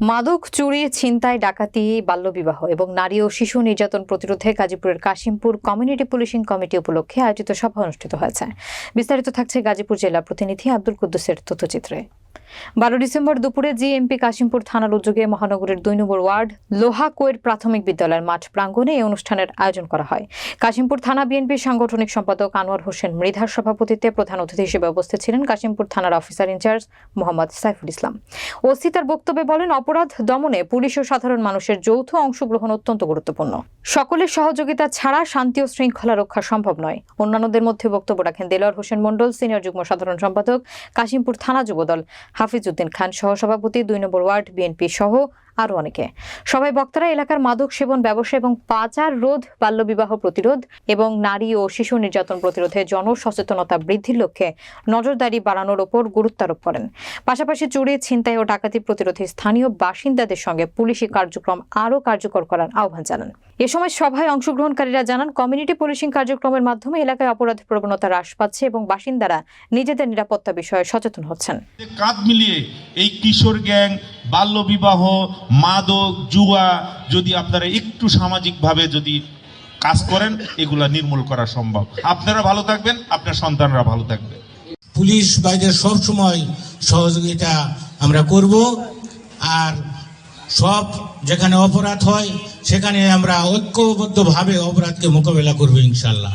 মাদক চুরি, ছিনতাই, ডাকাতি, বাল্যবিবাহ এবং নারী ও শিশু নির্যাতন প্রতিরোধে গাজীপুরের কাশিমপুর কমিউনিটি পুলিশিং কমিটি উপলক্ষে আয়োজিত সভা অনুষ্ঠিত হয়েছে। বিস্তারিত থাকছে গাজীপুর জেলা প্রতিনিধি আব্দুল কুদ্দুসের তথ্যচিত্রে। বারো ডিসেম্বর দুপুরে জিএমপি কাশিমপুর থানার উদ্যোগে মহানগরের দুই নম্বর ওয়ার্ড লোহা কোয়ের প্রাথমিক বিদ্যালয়ের মাঠ প্রাঙ্গণে এই অনুষ্ঠানের আয়োজন করা হয়। কাশিমপুর থানা বিএনপির সাংগঠনিক সম্পাদক আনোয়ার হোসেন মৃধার সভাপতিত্বে প্রধান অতিথি হিসেবে উপস্থিত ছিলেন কাশিমপুর থানার officer in charge Mohammad Saiful Islam. OC তার বক্তব্যে বলেন, অপরাধ দমনে পুলিশ ও সাধারণ মানুষের যৌথ অংশগ্রহণ অত্যন্ত গুরুত্বপূর্ণ। সকলের সহযোগিতা ছাড়া শান্তি ও শৃঙ্খলা রক্ষা সম্ভব নয়। অন্যান্যদের মধ্যে বক্তব্য রাখেন দেলোয়ার হোসেন মণ্ডল, সিনিয়র যুগ্ম সাধারণ সম্পাদক, কাশিমপুর থানা যুবদল হাফিজউদ্দিন খান সহসভাপতি দুই নম্বর ওয়ার্ড, বিএনপি সহ আরও অনেকে। সবাই বক্তারা এলাকার মাদক সেবন, ব্যবসা এবং পাচার রোধ, বাল্যবিবাহ প্রতিরোধ এবং নারী ও শিশু নির্যাতন প্রতিরোধে জনসচেতনতা বৃদ্ধির লক্ষ্যে নজরদারি বাড়ানোর ওপর গুরুত্ব আরোপ করেন। পাশাপাশি চুরি, ছিনতাই ও ডাকাতি প্রতিরোধে স্থানীয় বাসিন্দাদের সঙ্গে পুলিশি কার্যক্রম আরও কার্যকর করার আহ্বান জানান। এ সময় সভায় অংশগ্রহণকারীরা জানান কমিউনিটি পুলিশিং কার্যক্রমের মাধ্যমে এলাকায় অপরাধ প্রবণতা হ্রাস পাচ্ছে এবং বাসিন্দারা নিজেদের নিরাপত্তা বিষয়ে সচেতন হচ্ছেন। কাঁধ মিলিয়ে এই কিশোর গ্যাং বাল্যবিবাহ মাদক জুয়া যদি আপনারা একটু সামাজিকভাবে যদি কাজ করেন এগুলা নির্মূল করা সম্ভব। আপনারা ভালো থাকবেন আপনার সন্তানরা ভালো থাকবে। পুলিশ ভাইদের সব সময় সহযোগিতা আমরা করব আর সব যেখানে অপরাধ হয় সেখানে আমরা ঐক্যবদ্ধভাবে অপরাধকে মোকাবেলা করব ইনশাল্লাহ